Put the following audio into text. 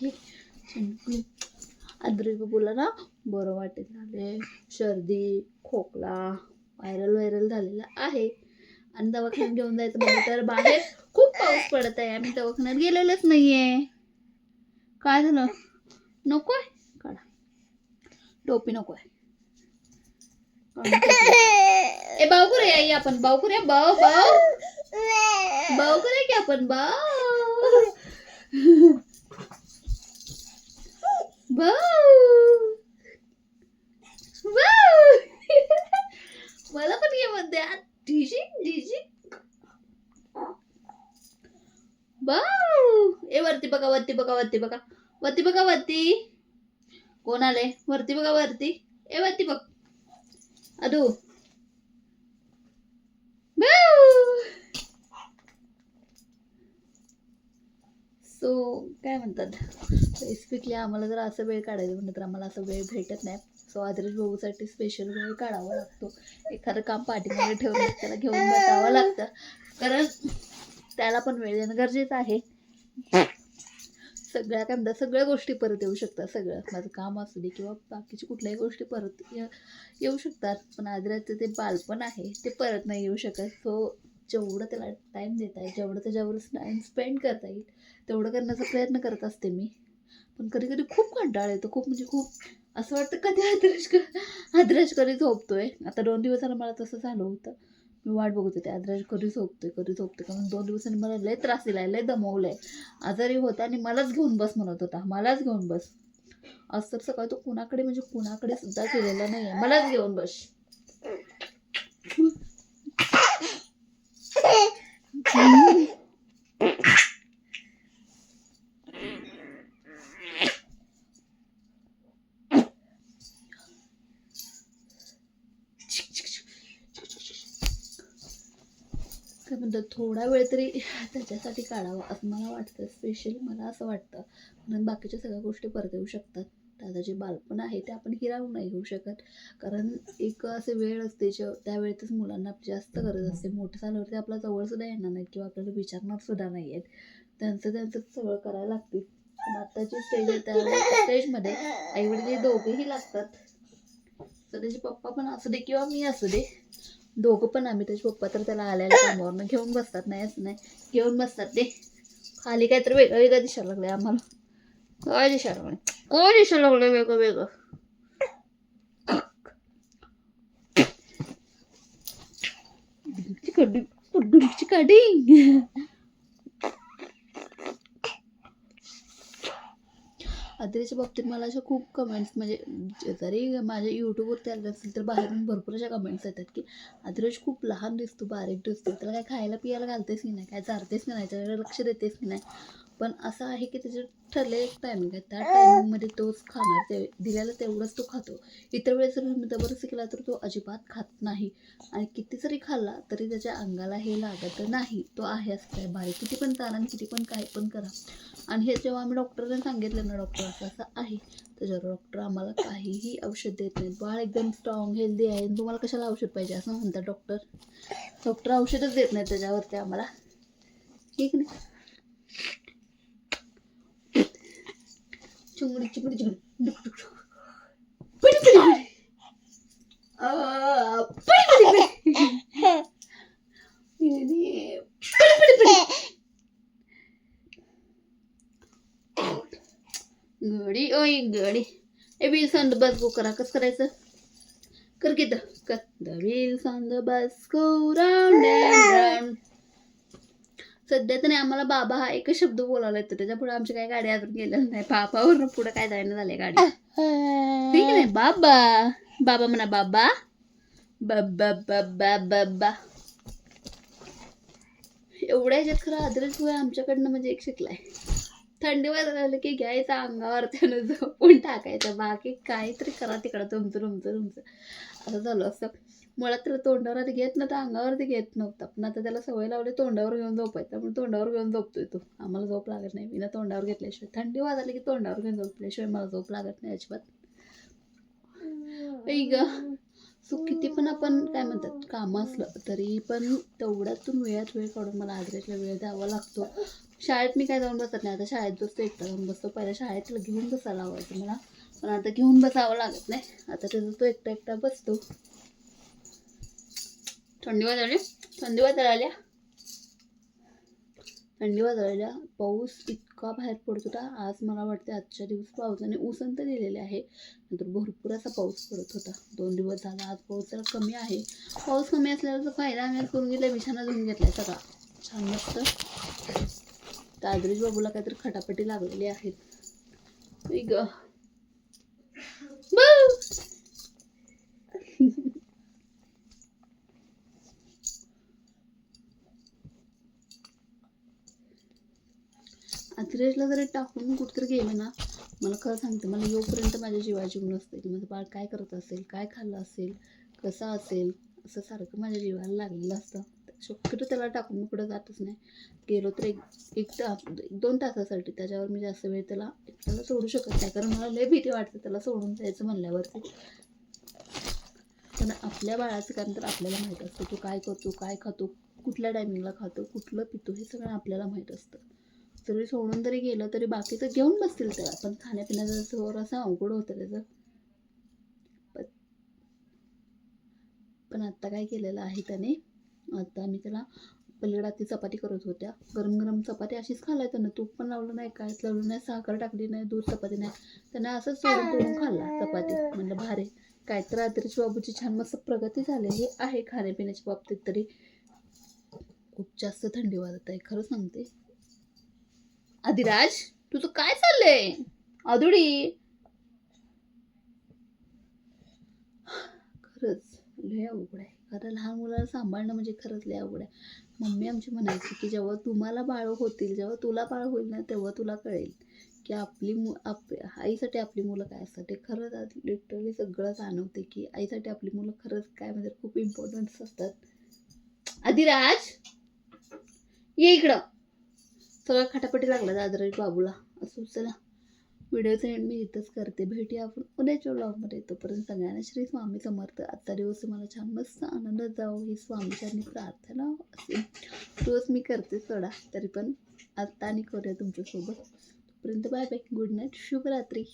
चिंकली संपली अद्रक बाबूला ना बरं वाटेल झाले सर्दी खोकला व्हायरल व्हायरल झालेला आहे. आणि दवाखान्यात घेऊन जायचं म्हणजे तर बाहेर खूप पाऊस पडत आहे. आम्ही दवाखान्यात गेलेलोच नाहीये. काय झालं? नको आहे काढा. टोपी नको आहे ए भाऊ करूया आई आपण भाऊ करूया भाऊ भाऊ. भाऊ करूया की आपण? भाऊ भाऊ. मला पण ये म्हणते डिजी डिजी ए वरती बघा वरती बघा वरती बघा वरती बघा वरती कोण आले वरती बघा वरती ए वरती बघ अदू बाऊ सो काय म्हणतात? स्पेसिफिकली आम्हाला जर असं वेळ काढायचं म्हणलं तर आम्हाला असं वेळ भेटत नाही. सो आदरेश भाऊसाठी स्पेशल वेळ काढावा लागतो. एखादं काम पाठीमागे ठेवून त्याला घेऊन बसावं लागतं. कारण त्याला पण वेळ देणं गरजेचं आहे. सगळ्या काय म्हणतात? सगळ्या गोष्टी परत येऊ शकतात. सगळं. माझं काम असू दे किंवा बाकीची कुठल्याही गोष्टी परत ये- येऊ शकतात. पण आदराचं ते बालपण आहे ते परत नाही येऊ शकत. सो जेवढं त्याला टाईम देता येईल जेवढं त्याच्यावर टाईम स्पेंड करता येईल तेवढं करण्याचा प्रयत्न करत असते मी. पण कधी कधी खूप कंटाळा येतो खूप म्हणजे खूप असं वाटतं कधी आदरेश क- झोपतोय. आता दोन दिवसानं मला तसं झालं होतं. मी वाट बघत होते आदराज कधी झोपतोय कधी झोपतोय. कारण दोन दिवसांनी मला लय त्रास दिलाय लय दमवलंय. आजारी होता आणि मलाच घेऊन बस म्हणत होता मलाच घेऊन बस. आज तर सकाळी तो कुणाकडे म्हणजे कुणाकडे सुद्धा केलेला नाही आहे मलाच घेऊन बस. काय म्हणतात थोडा वेळ तरी त्याच्यासाठी काढावा. असं मला वाटतं स्पेशली मला असं वाटतं. कारण बाकीच्या सगळ्या गोष्टी परत येऊ शकतात. त्याचं जे बालपण आहे ते आपण हिरावून नाही घेऊ शकत. कारण एक असे वेळ असते जे त्यावेळेतच मुलांना जास्त गरज असते. मोठं झाल्यावरती आपल्या जवळसुद्धा येणार नाहीत किंवा आपल्याला विचारणार सुद्धा नाही आहेत त्यांचं त्यांचं सगळं करायला लागते पण आत्ताची स्टेज आहे त्या स्टेजमध्ये आईवडील दोघेही लागतात. तर त्याचे पप्पा पण असू दे किंवा मी असू दे. दोघं पण आम्ही त्याचे पप्पा तर त्याला आल्याला कामावरनं घेऊन बसतात नाही असं नाही. घेऊन बसतात ते. खाली काहीतरी वेगळं वेगळं दिसायला लागलं आहे आम्हाला. काय दिसायला लागलं काय दिसायला लागलं वेगळं वेगळं? चिकडी अत्रेच्या बाबतीत मला अशा खूप कमेंट्स म्हणजे जरी माझ्या यूट्यूबवरती त्याला असतील तर बाहेरून भरपूर अशा कमेंट्स येतात की आदरेश खूप लहान दिसतो बारीक दिसतो त्याला काय खायला पियाला घालतेस की नाही? काय चारतेस की नाही? त्याच्याकडे लक्ष देतेस की नाही? पण असं आहे की त्याचे ठरलेलं एक टायमिंग आहे. त्या टायमिंगमध्ये तोच खाणार ते दिल्याला तेवढंच तो खातो. इतर वेळेस जर मी जबरदस्ती केला तर तो अजिबात खात नाही. आणि किती जरी खाल्ला तरी त्याच्या अंगाला हे लागत नाही. तो आहे असं काय भारी किती पण ताण किती पण काय पण करा. आणि हे जेव्हा आम्ही डॉक्टरने सांगितलं ना डॉक्टर असं असं आहे त्याच्यावर डॉक्टर आम्हाला काहीही औषध देत नाहीत. बाळ एकदम स्ट्रॉंग हेल्दी आहे. आणि तुम्हाला कशाला औषध पाहिजे असं म्हणतात डॉक्टर. डॉक्टर औषधच देत नाहीत त्याच्यावरती आम्हाला. ठीक नाही चुंगड़ी चुंगड़ी चुंगड़ी डुक डुक पिटक गडी ओय गडी बिल सांड बस करा कस करायचं कर की दबील सांद bus go round and round सध्या तर नाही आम्हाला बाबा हा एकच शब्द बोलायला येतो. त्याच्या पुढे आमची काही गाडी अजून गेलेली नाही. बाबावरून पुढे काय जायला झाले गाडी? ठीक आहे बाबा. बाबा म्हणा बाबा. बाबा बाबा बाबा. एवढ्या ह्याच्यात खरं अद्रक आमच्याकडनं म्हणजे एक शिकलाय. थंडी वाजायला लागलं की घ्यायचा अंगावर त्यानं झोपून टाकायचं. बाकी काहीतरी करा तिकडं. तुमचं तुमचं तुमचं. असं झालं असं मुळात तर तोंडावर आधी घेत तर अंगावर घेत नव्हता. पण आता त्याला सवय लावली तोंडावर घेऊन झोपायचं त्यामुळे तोंडावर घेऊन झोपतोय तो. आम्हाला झोप लागत नाही. मी तोंडावर घेतल्याशिवाय. थंडी वाजाली की तोंडावर घेऊन झोपल्याशिवाय मला झोप लागत नाही अजिबात. ग. सो किती पण आपण काय म्हणतात कामं असलं तरी पण तेवढ्यातून वेळात वेळ काढून मला आजरेसला वेळ द्यावा लागतो. शाळेत मी काय जाऊन बसत नाही. आता शाळेत बसतो एकटा जाऊन बसतो. पहिल्या शाळेतला घेऊन बसायला आवडतं मला. पण आता घेऊन बसावं लागत नाही. आता त्याचा तो एकटा एकटा बसतो. थंडी वाजवली थंडी वाजायला. थंडी वाजायला. पाऊस इतका बाहेर पडत होता. आज मला वाटते आजच्या दिवस पावसाने उसंत दिलेले आहे. नंतर भरपूर असा पाऊस पडत होता. दोन दिवस झाला. आज पाऊस जरा कमी आहे. पाऊस कमी असल्याचा फायदा आम्ही करून घेतला. विछाना धुवून घेतला सगळा. छान मस्त. तादरीश बाबूला काहीतरी खटापटी लागलेली आहेत. आई ग अथिरेशला जरी टाकून कुठतरी गेलं ना मला खरं सांगते मला येऊपर्यंत माझ्या जीवाची नसते की माझं बाळ काय करत असेल काय खाल्लं असेल कसं असेल असं सारखं माझ्या जीवाला लागलेलं असतं. शक्यतो त्याला टाकून मी कुठं जातच नाही. गेलो तर एक एक तास एक दोन तासासाठी त्याच्यावर मी जास्त वेळ त्याला एकट्याला सोडू शकत नाही. कारण मला लय भीती वाटते त्याला सोडून जायचं म्हणल्यावरती. पण आपल्या बाळाचं कारण तर आपल्याला माहीत असतं तो काय करतो काय खातो कुठल्या टायमिंगला खातो कुठलं पितो हे सगळं आपल्याला माहीत असतं. जरी सोडून जरी गेलं तरी बाकीचं घेऊन बसतील त्याला पण खाण्यापिण्याचं असं अवघड होतं त्याचं. पण पण आत्ता काय केलेलं आहे त्याने? आता आम्ही त्याला पलीकडे ती चपाती करत होत्या. गरम गरम चपाती अशीच खाल्लाय त्यानं. तूप पण लावलं नाही काहीच लावलं नाही साखर टाकली नाही दूध चपाती नाही. त्यानं असंच सोडून करून खाल्ला चपाती. म्हणलं भारी. काय तर रात्रीची बाबूची छान मस्त प्रगती झालेली आहे खाण्यापिण्याच्या बाबतीत तरी खूप जास्त थंडी वाजत आहे. खरं सांगते. अधिराज तुझं काय चाललंय? आदुडी. खरंच लय अवघड आहे. खरं लहान मुलाला सांभाळणं म्हणजे खरंच लय अवघड आहे. मम्मी आमची म्हणायची की जेव्हा तुम्हाला बाळ होतील जेव्हा तुला बाळ होईल ना तेव्हा तुला कळेल की आपली मु आप आईसाठी आपली मुलं काय असतात. ते खरंच लिटरली सगळं जाणवते की आईसाठी आपली मुलं खरंच काय म्हणजे खूप इम्पॉर्टन्स असतात. अधिराज ये इकडं. सगळा खटापटी लागला दादराज बाबूला. असं चला. व्हिडिओचं एंड मी इथंच करते. भेटूया आपण उद्याच्या ब्लॉगमध्ये तोपर्यंत सगळ्यांना श्री स्वामी समर्थ. आजचा दिवस मला छान मस्त आनंद जावो. ही स्वामीच्यांनी प्रार्थना असेल रोज मी करते सोडा. तरी पण आत्ता आणि करूया तुमच्यासोबत. तोपर्यंत बाय बाय गुड नाईट शुभरात्री.